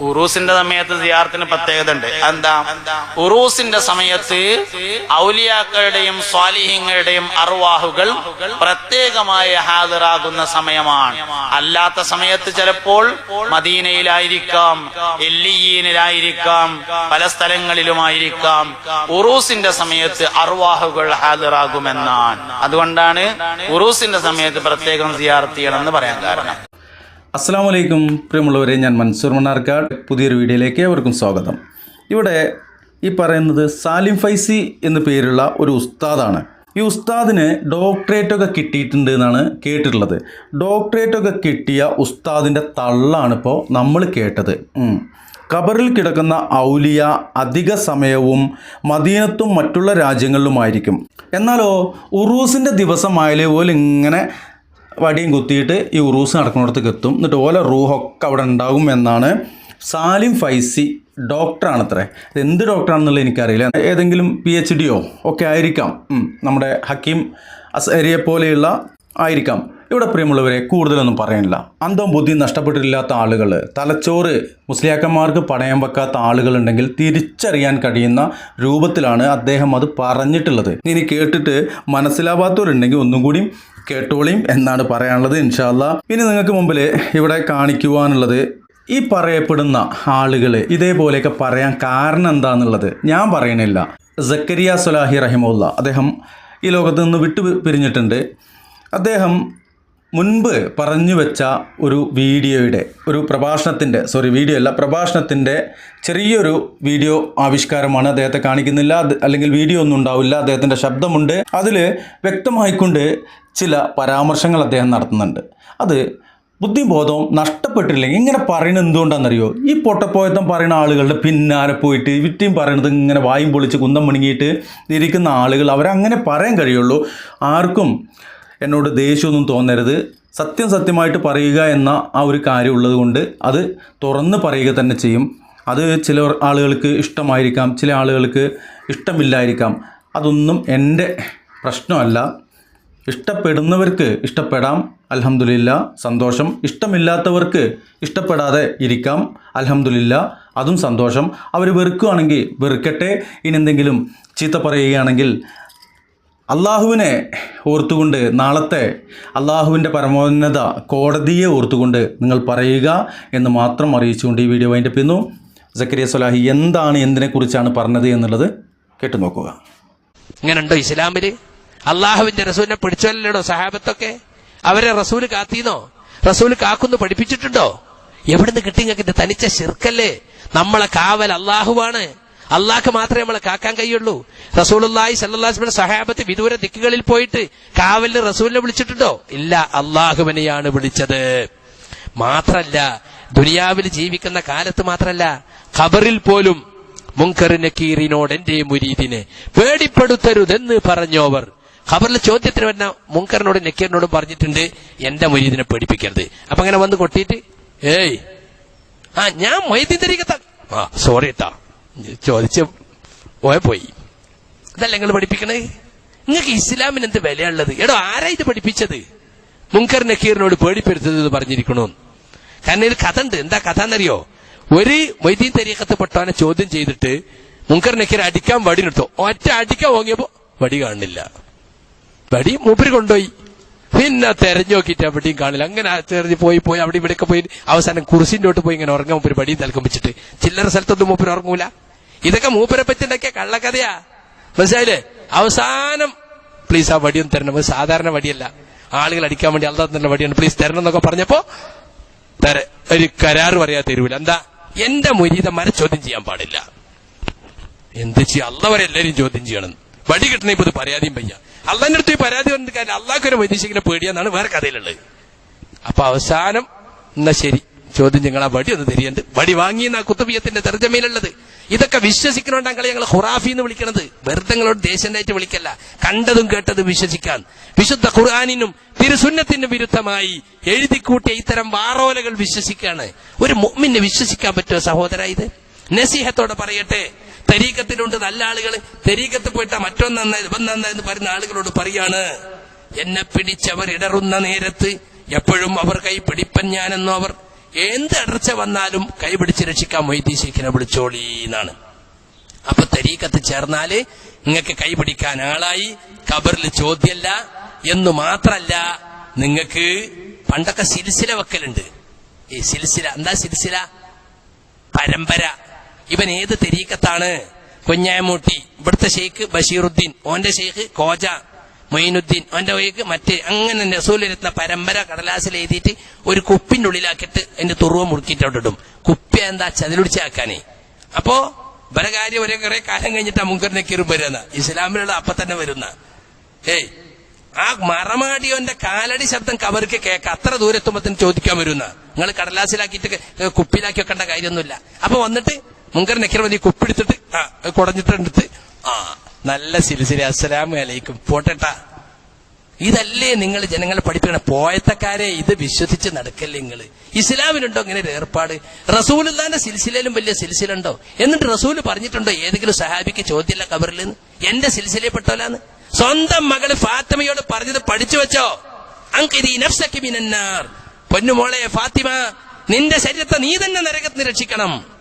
ഉറൂസിന്റെ സമയത്ത് സിയാറത്തിന് പ്രത്യേകത ഉണ്ട്. എന്താ? ഉറൂസിന്റെ സമയത്ത് ഔലിയാക്കളുടെയും സ്വാലിഹ്യങ്ങളുടെയും അർവാഹുകൾ പ്രത്യേകമായി ഹാജരാകുന്ന സമയമാണ്. അല്ലാത്ത സമയത്ത് ചിലപ്പോൾ മദീനയിലായിരിക്കാം എല്ലിയീനിലായിരിക്കാം പല സ്ഥലങ്ങളിലുമായിരിക്കാം. ഉറൂസിന്റെ സമയത്ത് അർവാഹുകൾ ഹാജരാകുമെന്നാണ്. അതുകൊണ്ടാണ് ഉറൂസിന്റെ സമയത്ത് പ്രത്യേകം സിയാർത്ത് ചെയ്യണമെന്ന് പറയാൻ കാരണം. അസ്സാം വലൈക്കും പ്രിയമുള്ളവരെ ഞാൻ മൻസൂർ മണ്ണാർക്കാട്. പുതിയൊരു വീഡിയോയിലേക്ക് അവർക്കും സ്വാഗതം. ഇവിടെ ഈ പറയുന്നത് സാലിം ഫൈസി എന്ന പേരുള്ള ഒരു ഉസ്താദാണ്. ഈ ഉസ്താദിന് ഡോക്ടറേറ്റ് ഒക്കെ കിട്ടിയിട്ടുണ്ട് എന്നാണ് കേട്ടിട്ടുള്ളത്. ഡോക്ടറേറ്റ് ഒക്കെ കിട്ടിയ ഉസ്താദിന്റെ തള്ളാണിപ്പോൾ നമ്മൾ കേട്ടത്. ഖബറിൽ കിടക്കുന്ന ഔലിയ അധിക സമയവും മദീനത്തും മറ്റുള്ള രാജ്യങ്ങളിലുമായിരിക്കും. എന്നാലോ ഉറൂസിന്റെ ദിവസമായാലേ പോലെ ഇങ്ങനെ വടിയും കുത്തിയിട്ട് ഈ ഉറൂസ് നടക്കുന്നിടത്തേക്ക് എത്തും. എന്നിട്ട് ഓല റൂഹൊക്കെ അവിടെ ഉണ്ടാകും എന്നാണ് സാലിം ഫൈസി ഡോക്ടറാണ് ഡോക്ടറാണത്രേ. അത് എന്ത് ഡോക്ടറാണെന്നുള്ളത് എനിക്കറിയില്ല. ഏതെങ്കിലും പി എച്ച് ഡിയോ ഒക്കെ ആയിരിക്കാം. നമ്മുടെ ഹക്കീം അസരിയെ പോലെയുള്ള ആയിരിക്കാം. ഇവിടെ പ്രിയമുള്ളവരെ കൂടുതലൊന്നും പറയാനില്ല. അന്തം ബുദ്ധി നഷ്ടപ്പെട്ടിട്ടില്ലാത്ത ആളുകൾ തലച്ചോറ് മുസ്ലിയാക്കന്മാർക്ക് പണയം വെക്കാത്ത ആളുകളുണ്ടെങ്കിൽ തിരിച്ചറിയാൻ കഴിയുന്ന രൂപത്തിലാണ് അദ്ദേഹം അത് പറഞ്ഞിട്ടുള്ളത്. ഇനി കേട്ടിട്ട് മനസ്സിലാവാത്തവരുണ്ടെങ്കിൽ ഒന്നും കൂടി കേട്ടോളിയും എന്നാണ് പറയാനുള്ളത് ഇൻഷാല്ല ഇനി നിങ്ങൾക്ക് മുമ്പിൽ ഇവിടെ കാണിക്കുവാനുള്ളത് ഈ പറയപ്പെടുന്ന ആളുകൾ ഇതേപോലെയൊക്കെ പറയാൻ കാരണം എന്താണെന്നുള്ളത് ഞാൻ പറയണില്ല. സക്കരിയ സുലാഹി റഹിമുള്ള അദ്ദേഹം ഈ ലോകത്ത് നിന്ന് വിട്ടു പിരിഞ്ഞിട്ടുണ്ട് അദ്ദേഹം മുൻപ് പറഞ്ഞു വെച്ച ഒരു വീഡിയോയുടെ ഒരു പ്രഭാഷണത്തിന്റെ സോറി വീഡിയോ അല്ല പ്രഭാഷണത്തിന്റെ ചെറിയൊരു വീഡിയോ ആവിഷ്കാരമാണ് അദ്ദേഹത്തെ കാണിക്കുന്നില്ല. അല്ലെങ്കിൽ വീഡിയോ ഒന്നും ഉണ്ടാവില്ല. അദ്ദേഹത്തിന്റെ ശബ്ദമുണ്ട്. അതിൽ വ്യക്തമായിക്കൊണ്ട് ചില പരാമർശങ്ങൾ അദ്ദേഹം നടത്തുന്നുണ്ട്. അത് ബുദ്ധിബോധം നഷ്ടപ്പെട്ടില്ലെങ്കിൽ ഇങ്ങനെ പറയുന്നത് എന്തുകൊണ്ടാണെന്നറിയോ? ഈ പൊട്ടപ്പോയത്തം പറയുന്ന ആളുകളുടെ പിന്നാലെ പോയിട്ട് വിറ്റിയും പറയണത് ഇങ്ങനെ വായും പൊളിച്ച് കുന്തം മുണുങ്ങിയിട്ട് ഇരിക്കുന്ന ആളുകൾ അവരങ്ങനെ പറയാൻ കഴിയുള്ളൂ. ആർക്കും എന്നോട് ദേഷ്യമൊന്നും തോന്നരുത്. സത്യം സത്യമായിട്ട് പറയുക എന്ന ആ ഒരു കാര്യം ഉള്ളതുകൊണ്ട് അത് തുറന്ന് പറയുക തന്നെ ചെയ്യും. അത് ചില ആളുകൾക്ക് ഇഷ്ടമായിരിക്കാം ചില ആളുകൾക്ക് ഇഷ്ടമില്ലായിരിക്കാം. അതൊന്നും എന്റെ പ്രശ്നമല്ല. ഇഷ്ടപ്പെടുന്നവർക്ക് ഇഷ്ടപ്പെടാം അലഹമുല്ല സന്തോഷം. ഇഷ്ടമില്ലാത്തവർക്ക് ഇഷ്ടപ്പെടാതെ ഇരിക്കാം അലഹമുല്ല അതും സന്തോഷം. അവർ വെറുക്കുകയാണെങ്കിൽ വെറുക്കട്ടെ. ഇനി എന്തെങ്കിലും ചീത്ത പറയുകയാണെങ്കിൽ അള്ളാഹുവിനെ ഓർത്തുകൊണ്ട് നാളത്തെ അള്ളാഹുവിന്റെ പരമോന്നത കോടതിയെ ഓർത്തുകൊണ്ട് നിങ്ങൾ പറയുക എന്ന് മാത്രം അറിയിച്ചുകൊണ്ട് ഈ വീഡിയോ അതിന്റെ പിന്നു സക്കരിയ സൊലാഹി എന്താണ് എന്തിനെക്കുറിച്ചാണ് പറഞ്ഞത് എന്നുള്ളത് കേട്ടു നോക്കുക. ഇങ്ങനെയുണ്ടോ ഇസ്ലാമിൽ അള്ളാഹുവിന്റെ റസൂലിനെ പിടിച്ചല്ലോ സഹാബത്തൊക്കെ? അവരെ റസൂൽ കാത്തിന്നോ? റസൂൽ കാക്കുന്നു പഠിപ്പിച്ചിട്ടുണ്ടോ? എവിടുന്ന് കിട്ടി നിങ്ങൾക്ക് തനിച്ച ശിർക്കല്ലേ? നമ്മളെ കാവൽ അള്ളാഹുവാണ്. അള്ളാഹ്ക്ക് മാത്രമേ നമ്മളെ കാക്കാൻ കഴിയുള്ളൂ. റസൂലുള്ളാഹി സല്ലാസ്മിന്റെ സഹാബത്ത് വിദൂര ദിക്കുകളിൽ പോയിട്ട് കാവലിന് റസൂലിനെ വിളിച്ചിട്ടുണ്ടോ? ഇല്ല അള്ളാഹുവിനെയാണ് വിളിച്ചത്. മാത്രല്ല ദുനിയാവിൽ ജീവിക്കുന്ന കാലത്ത് മാത്രല്ല ഖബറിൽ പോലും മുങ്കറിനെ കീറിനോട് എന്റെ മുരീദിനെ പേടിപ്പെടുത്തരുതെന്ന് പറഞ്ഞോവർ. ഖബറിൽ ചോദ്യത്തിന് വന്ന മുങ്കറിനോട് നക്കീറിനോടും പറഞ്ഞിട്ടുണ്ട് എന്റെ മുരീദിനെ പേടിപ്പിക്കരുത്. അപ്പൊ അങ്ങനെ വന്ന് കൊട്ടിയിട്ട് ഏയ് ആ ഞാൻ മൊയ്തീൻ തിരികെ സോറി ഏട്ടാ ചോദിച്ച് പോയ പോയി. ഇതല്ല നിങ്ങൾ പഠിപ്പിക്കണേ? നിങ്ങൾക്ക് ഇസ്ലാമിന് എന്ത് വിലയുള്ളത്? എടോ ആരാ ഇത് പഠിപ്പിച്ചത്? മുങ്കർ നക്കീറിനോട് പേടിപ്പെടുത്തത് എന്ന് പറഞ്ഞിരിക്കണോ? കാരണം ഇതിൽ കഥ ഉണ്ട് എന്താ കഥ എന്നറിയോ ഒരു വൈദ്യം തരീക്കത്ത് പെട്ടവനെ ചോദ്യം ചെയ്തിട്ട് മുങ്കർ നക്കീർ അടിക്കാൻ വടി നിർത്തോ ഒറ്റ അടിക്കാൻ ഓങ്ങിയപ്പോ വടി കാണില്ല വടി മൂപ്പര് കൊണ്ടുപോയി. പിന്നെ തെരഞ്ഞു നോക്കിയിട്ട് എവിടെയും കാണില്ല. അങ്ങനെ തെരഞ്ഞു പോയി പോയി അവിടെ ഇവിടെയൊക്കെ പോയി. അവസാനം കുറിസിന്റെ തൊട്ട് പോയി ഇങ്ങനെ ഉറങ്ങാൻ മൂപ്പര് വടിയും തലക്കം വെച്ചിട്ട്. ചില്ലറ സ്ഥലത്തൊന്നും മൂപ്പര് ഉറങ്ങൂല. ഇതൊക്കെ മൂപ്പരെ പറ്റി ഉണ്ടാക്കിയ കള്ളക്കഥയാ. മനസ്സിലായില്ലേ? അവസാനം പ്ലീസ് ആ വടിയൊന്നും തരണം. സാധാരണ വടിയല്ല. ആളുകൾ അടിക്കാൻ വേണ്ടി അല്ലാതെ തന്നെ വടിയാണ്. പ്ലീസ് തരണം എന്നൊക്കെ പറഞ്ഞപ്പോ തര ഒരു കരാർ പറയാ തരൂല. എന്താ? എന്റെ മുരീതന്മാരെ ചോദ്യം ചെയ്യാൻ പാടില്ല. എന്ത് ചെയ്യാം? അള്ളവരെ എല്ലാരും ചോദ്യം ചെയ്യണം. വടി കിട്ടണ ഇപ്പൊ ഇത് പരാതിയും പയ്യ അള്ളാന്റെ അടുത്ത് പരാതി പറഞ്ഞിട്ട് കാര്യം അള്ളാഹ്ക്ക് ഒരു വൈദേശികനെ പേടിയാന്നാണ് വേറെ കഥയിലുള്ളത്. അപ്പൊ അവസാനം എന്നാ ശരി. ചോദ്യം ഞങ്ങൾ ആ വടി ഒന്ന് തിരിയണ്ട്. വടി വാങ്ങിയെന്ന കുത്തുബിയത്തിന്റെ തെർജമയിലുള്ളത് ഇതൊക്കെ വിശ്വസിക്കണോണ്ടാണ് ഞങ്ങൾ ഹുറാഫി എന്ന് വിളിക്കണത്. വെറുതെ ദേശനായിട്ട് വിളിക്കല്ല. കണ്ടതും കേട്ടതും വിശ്വസിക്കാൻ. വിശുദ്ധ ഖുർആാനിനും തിരുസുന്നത്തിനും വിരുദ്ധമായി എഴുതിക്കൂട്ടിയ ഇത്തരം വാറോലകൾ വിശ്വസിക്കാണ്. ഒരു മുഅ്മിനെ വിശ്വസിക്കാൻ പറ്റുമോ സഹോദര ഇത്? നസീഹത്തോടെ പറയട്ടെ. തരീക്കത്തിലുണ്ട് നല്ല ആളുകൾ തരീക്കത്ത് പോയിട്ട് മറ്റൊന്ന എന്ന് പറയുന്ന ആളുകളോട് പറയാണ്. എന്നെ പിടിച്ചവർ ഇടറുന്ന നേരത്ത് എപ്പോഴും അവർ കൈ പിടിപ്പൻ ഞാനെന്നോ അവർ എന്ത് ഇടർച്ച വന്നാലും കൈപിടിച്ച് രക്ഷിക്കാൻ മൊയ്തീ ശേഖിനെ വിളിച്ചോളി എന്നാണ്. അപ്പൊ തരീക്കത്ത് ചേർന്നാൽ നിങ്ങൾക്ക് കൈപിടിക്കാൻ ആളായി കബറിൽ ചോദ്യമല്ല എന്ന് മാത്രല്ല നിങ്ങൾക്ക് പണ്ടൊക്കെ സിൽസില വെക്കലുണ്ട്. ഈ സിൽസില എന്താ സിൽസില? പരമ്പര. ഇവൻ ഏത് തെരീക്കത്താണ്? കുഞ്ഞായമൂട്ടി ഇവിടുത്തെ ഷെയ്ഖ് ബഷീറുദ്ദീൻ ഓന്റെ ഷെയ്ഖ് കോജ. മൊയിനുദ്ദീൻ അവന്റെ വഴിക്ക് മറ്റേ അങ്ങനെ റസൂലിരുന്ന പരമ്പര കടലാസിൽ എഴുതിയിട്ട് ഒരു കുപ്പിന്റെ ഉള്ളിലാക്കിയിട്ട് അതിന്റെ തുറവ് മുറുക്കിയിട്ട് അവിടെ ഇടും. കുപ്പി എന്താ ചതിലുടിച്ചാക്കാനേ അപ്പോ ഇവരെ കാര്യം ഒരേ കുറെ കാലം കഴിഞ്ഞിട്ടാ മുങ്കർ നക്കീറും വരുന്ന ഇസ്ലാമിലുള്ള അപ്പൊ തന്നെ വരുന്ന. ഏയ് ആ മറമാടിയോന്റെ കാലടി ശബ്ദം കവർക്ക് കേൾക്കാം അത്ര ദൂരെത്തുമ്പത്തിന് ചോദിക്കാൻ വരുന്ന. നിങ്ങൾ കടലാസിലാക്കിയിട്ട് കുപ്പിയിലാക്കി വെക്കേണ്ട കാര്യമൊന്നുമില്ല. അപ്പൊ വന്നിട്ട് മുങ്കർ നക്കീർ മതി കുപ്പിടുത്തിട്ട് ആ കുടഞ്ഞിട്ടെടുത്ത് ആ നല്ല സിലിസിലി അസ്സലാമു അലൈക്കും. പോട്ടെട്ട. ഇതല്ലേ നിങ്ങൾ ജനങ്ങളെ പഠിപ്പിക്കണം? പോയത്തക്കാരെ ഇത് വിശ്വസിച്ച് നടക്കല്ലേ നിങ്ങൾ ഇസ്ലാമിലുണ്ടോ ഇങ്ങനെ ഒരു ഏർപ്പാട്? റസൂലിന്റെ സിൽസിലയിലും വലിയ സിൽസിലുണ്ടോ? എന്നിട്ട് റസൂൽ പറഞ്ഞിട്ടുണ്ടോ ഏതെങ്കിലും സഹാബിക്ക് ചോദ്യമില്ല കബറിൽ നിന്ന് എന്റെ പെട്ടോലാന്ന് സ്വന്തം മകൾ ഫാത്തിമയോട് പറഞ്ഞത് പഠിച്ചു വെച്ചോ? അങ്കിരി പൊന്നുമോളെ ഫാത്തിമ നിന്റെ ശരീരത്തെ നീ തന്നെ നരകത്തിന് രക്ഷിക്കണം.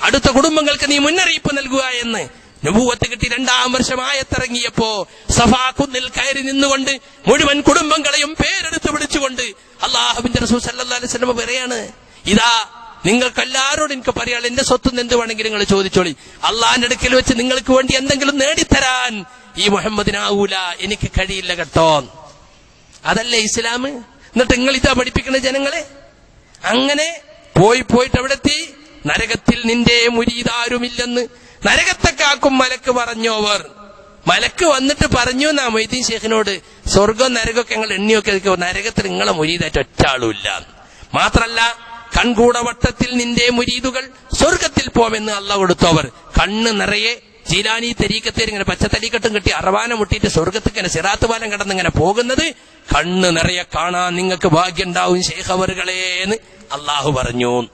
അടുത്ത കുടുംബങ്ങൾക്ക് നീ മുന്നറിയിപ്പ് നൽകുക എന്ന് നബൂവത്ത് കിട്ടി രണ്ടാം വർഷം ആയത്തിറങ്ങിയപ്പോ സഫാ കുന്നിൽ കയറി നിന്നുകൊണ്ട് മുഴുവൻ കുടുംബങ്ങളെയും പേരെടുത്ത് വിളിച്ചുകൊണ്ട് അള്ളാഹുബിന്റെ റസൂൽ വസല്ലം പറയാണ് ഇതാ നിങ്ങൾക്കെല്ലാരോടും എനിക്ക് പറയാൻ എന്റെ സ്വത്ത് എന്ത് വേണമെങ്കിലും നിങ്ങൾ ചോദിച്ചോളി. അള്ളാഹിന്റെ അടുക്കൽ വെച്ച് നിങ്ങൾക്ക് വേണ്ടി എന്തെങ്കിലും നേടിത്തരാൻ ഈ മുഹമ്മദിനാവൂല എനിക്ക് കഴിയില്ല കേട്ടോ. അതല്ലേ ഇസ്ലാം എന്നിട്ട് നിങ്ങൾ ഇതാ പഠിപ്പിക്കുന്ന ജനങ്ങളെ? അങ്ങനെ പോയി പോയിട്ട് അവിടെ എത്തി നരകത്തിൽ നിന്റെ മുരീതാരുമില്ലെന്ന്. നരകത്തെ കാക്കും മലക്ക് പറഞ്ഞോവർ മലക്ക് വന്നിട്ട് പറഞ്ഞു എന്നാ മൊയ്തീൻ ഷേഖിനോട് സ്വർഗം നരകമൊക്കെ ഞങ്ങൾ എണ്ണിയൊക്കെ നരകത്തിൽ നിങ്ങളെ മുരീതായിട്ട് ഒറ്റ ആളുമില്ല മാത്രല്ല കൺകൂടവട്ടത്തിൽ നിന്റെ മുരീതുകൾ സ്വർഗത്തിൽ പോമെന്ന് അല്ല കൊടുത്തവർ. കണ്ണ് നിറയെ ജീലാനി തെരീക്കത്തേര് ഇങ്ങനെ പച്ചത്തലിക്കെട്ടും കിട്ടി അറവാന മുട്ടിയിട്ട് സ്വർഗത്തിൽ ഇങ്ങനെ സിറാത്ത് പാലം കടന്ന് ഇങ്ങനെ പോകുന്നത് കണ്ണ് നിറയെ കാണാൻ നിങ്ങൾക്ക് ഭാഗ്യണ്ടാവും ശേഖവറുകളേന്ന് അള്ളാഹു പറഞ്ഞു.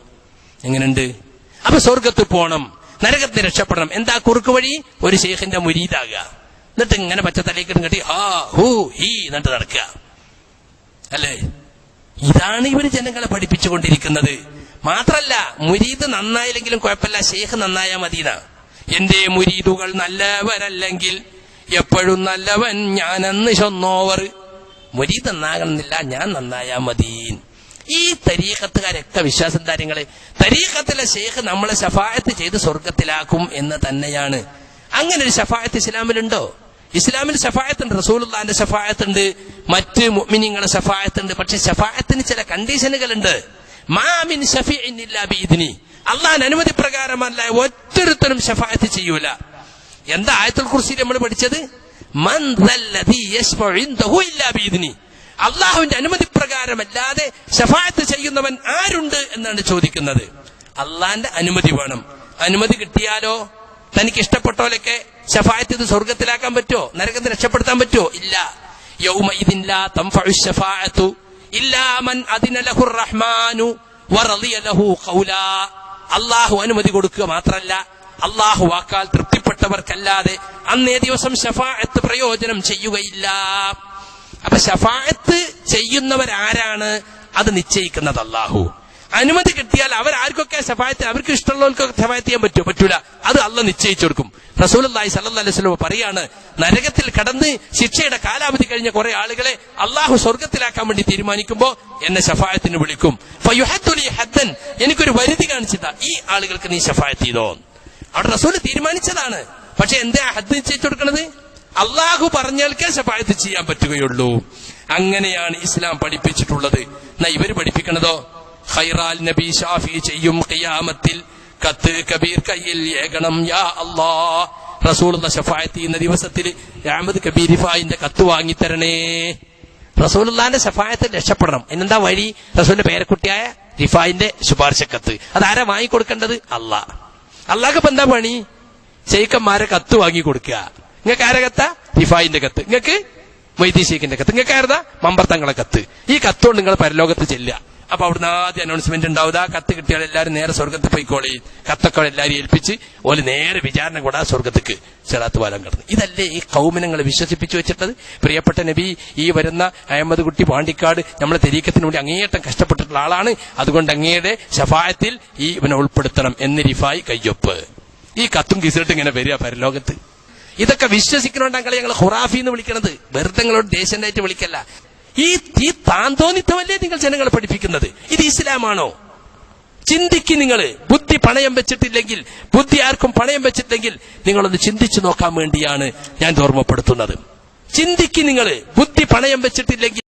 എങ്ങനെയുണ്ട്? അപ്പൊ സ്വർഗത്തിൽ പോണം നരകത്തിന് രക്ഷപ്പെടണം. എന്താ കുറുക്ക് വഴി? ഒരു ശേഖിന്റെ മുരീതാകുക എന്നിട്ട് ഇങ്ങനെ പച്ചത്തലിക്കെട്ടും കിട്ടി ഹാ ഹൂ ഹീ എന്നിട്ട് നടക്കുക. അല്ലേ? ഇതാണ് ഇവർ ജനങ്ങളെ പഠിപ്പിച്ചുകൊണ്ടിരിക്കുന്നത്. മാത്രല്ല മുരീദ് നന്നായില്ലെങ്കിലും കുഴപ്പമില്ല ശേഖ് നന്നായാ മദീന എന്റെ മുരീദുകൾ നല്ലവരല്ലെങ്കിൽ എപ്പോഴും നല്ലവൻ ഞാനെന്ന് ചൊന്നോവർ. മുരീദ് നന്നാകണമെന്നില്ല ഞാൻ നന്നായാ മദീൻ ഈ തരീക്കത്തുകാരൊക്കെ വിശ്വാസം കാര്യങ്ങൾ തരീഖത്തിലെ ഷെയ്ഖ് നമ്മളെ ശഫായത്ത് ചെയ്ത് സ്വർഗത്തിലാക്കും എന്ന് തന്നെയാണ്. അങ്ങനെ ഒരു ശഫായത്ത് ഇസ്ലാമിലുണ്ടോ? ഇസ്ലാമിൽ ഷഫായത്തുണ്ട് റസൂലുള്ളാന്റെ ഉണ്ട് മറ്റ് മുഅ്മിനീങ്ങളുടെ ഉണ്ട് പക്ഷെ ഷഫായത്തിന് ചില കണ്ടീഷനുകളുണ്ട് മാമിൻ ഷഫീഇൻ ഇല്ലാ ബിഇദ്നി. അള്ളാഹ് അനുമതി പ്രകാരമല്ല ഒറ്റൊരുത്തരും ഷഫായത്ത് ചെയ്യൂല. എന്താ ആയത്തുൽ കുർസി നമ്മൾ പഠിച്ചത്? അള്ളാഹുവിന്റെ അനുമതി പ്രകാരമല്ലാതെ ഷഫായത്ത് ചെയ്യുന്നവൻ ആരുണ്ട് എന്നാണ് ചോദിക്കുന്നത്. അള്ളാന്റെ അനുമതി വേണം. അനുമതി കിട്ടിയാലോ? തനിക്ക് ഇഷ്ടപ്പെട്ടോലൊക്കെ ഷഫായത്ത് ഇത് സ്വർഗത്തിലാക്കാൻ പറ്റുമോ? നരകത്തിൽ രക്ഷപ്പെടുത്താൻ പറ്റുമോ? ഇല്ല. യൗമ ശഫാഅത്തു ഇല്ലാ മൻ അദിന ലഹുർ റഹ്മാനു വറളിയലഹു ഖൗലാ. അള്ളാഹു അനുമതി കൊടുക്കുക മാത്രല്ല അള്ളാഹു വാക്കാൽ തൃപ്തിപ്പെട്ടവർക്കല്ലാതെ അന്നേ ദിവസം ഷഫായത്ത് പ്രയോജനം ചെയ്യുകയില്ല. അപ്പൊ ഷഫായത്ത് ചെയ്യുന്നവരാരാണ്? അത് നിശ്ചയിക്കുന്നത് അള്ളാഹു. അനുമതി കിട്ടിയാൽ അവരാർക്കൊക്കെ സഫായത്ത് അവർക്ക് ഇഷ്ടമുള്ളവർക്കൊക്കെ സഫായത്ത് ചെയ്യാൻ പറ്റുമോ? പറ്റൂല. അത് അല്ല നിശ്ചയിച്ചു കൊടുക്കും. റസൂലി സല്ലാ അലൈഹി സ്വലം പറയാണ് നരകത്തിൽ കടന്ന് ശിക്ഷയുടെ കാലാവധി കഴിഞ്ഞ കുറെ ആളുകളെ അള്ളാഹു സ്വർഗത്തിലാക്കാൻ വേണ്ടി തീരുമാനിക്കുമ്പോ എന്നെ ഷഫായത്തിന് വിളിക്കും. ഹദ്ദൻ. എനിക്കൊരു വരുതി കാണിച്ചതാ. ഈ ആളുകൾക്ക് നീ ഷഫായത്ത് ചെയ്തോ അവിടെ റസൂൽ തീരുമാനിച്ചതാണ്. പക്ഷെ എന്താ ഹദ് നിശ്ചയിച്ചു കൊടുക്കണത്? അള്ളാഹു പറഞ്ഞാൽക്കേ സഫായത്ത് ചെയ്യാൻ പറ്റുകയുള്ളൂ. അങ്ങനെയാണ് ഇസ്ലാം പഠിപ്പിച്ചിട്ടുള്ളത്. എന്നാ ഇവർ പഠിപ്പിക്കണതോ? ഖൈറാൽ നബി ഷാഫി ചെയ്യും ഖിയാമത്തിൽ. കത്ത് കബീർ കയ്യിൽ ഏകണം യാ അല്ലാ റസൂൾ ഷഫായത്ത് എന്ന ദിവസത്തിൽ അഹമ്മദ് കബീരിഫായിന്റെ കത്ത് വാങ്ങിത്തരണേ. റസൂലുള്ളാന്റെ ഷഫായത്ത് രക്ഷപ്പെടണം. എന്നെന്താ വഴി? റസൂലിന്റെ പേരക്കുട്ടിയായ റിഫായിന്റെ ശുപാർശ കത്ത് അതാരാ വാങ്ങിക്കൊടുക്കേണ്ടത്? അല്ലാ അള്ളാഹ് ഇപ്പൊ എന്താ പണി? ശൈക്കന്മാരെ കത്ത് വാങ്ങി കൊടുക്കുക. നിങ്ങൾക്ക് ആരെ കത്ത? റിഫായിന്റെ കത്ത്. നിങ്ങൾക്ക് വൈദ്യശേഖിന്റെ കത്ത്. നിങ്ങൾക്ക് ആരതാ? മമ്പർത്തങ്ങളെ കത്ത്. ഈ കത്തുകൊണ്ട് നിങ്ങൾ പരലോകത്ത് ചെല്ലുക. അപ്പൊ അവിടുന്ന് ആദ്യം അനൗൺസ്മെന്റ് ഉണ്ടാവുക കത്ത് കിട്ടിയാൽ എല്ലാവരും നേരെ സ്വർഗത്തിൽ പോയിക്കോളി. കത്തൊക്കെ എല്ലാവരും ഏൽപ്പിച്ച് ഓൽ നേരെ വിചാരണ കൂടാ സ്വർഗത്തേക്ക് ചെറാത്ത് പാലം കടന്നു. ഇതല്ലേ ഈ കൗമനങ്ങളെ വിശ്വസിപ്പിച്ചു വെച്ചിട്ടത്? പ്രിയപ്പെട്ട നബി ഈ വരുന്ന അഹമ്മദ് കുട്ടി പാണ്ടിക്കാട് നമ്മളെ തെരീക്കത്തിന് വേണ്ടി അങ്ങേയറ്റം കഷ്ടപ്പെട്ടിട്ടുള്ള ആളാണ്. അതുകൊണ്ട് അങ്ങയുടെ ശഫായത്തിൽ ഈ ഇവനെ ഉൾപ്പെടുത്തണം എന്ന് റിഫായി കയ്യൊപ്പ്. ഈ കത്തും കിസിലിട്ട് ഇങ്ങനെ വരിക പരലോകത്ത്. ഇതൊക്കെ വിശ്വസിക്കണോണ്ടാണ് ഞങ്ങൾ ഹുറാഫി എന്ന് വിളിക്കണത്? വെറുതെ നിങ്ങളോട് വിളിക്കല്ല. ഈ ഈ താന്തോന്നിത്തമല്ലേ നിങ്ങൾ ജനങ്ങളെ പഠിപ്പിക്കുന്നത്? ഇത് ഇസ്ലാമാണോ? ചിന്തിക്ക് നിങ്ങൾ. ബുദ്ധി പണയം വെച്ചിട്ടില്ലെങ്കിൽ ബുദ്ധി ആർക്കും പണയം വെച്ചിട്ടില്ലെങ്കിൽ നിങ്ങളൊന്ന് ചിന്തിച്ചു നോക്കാൻ വേണ്ടിയാണ് ഞാൻ ഓർമ്മപ്പെടുത്തുന്നത്. ചിന്തിക്ക് നിങ്ങൾ. ബുദ്ധി പണയം വെച്ചിട്ടില്ലെങ്കിൽ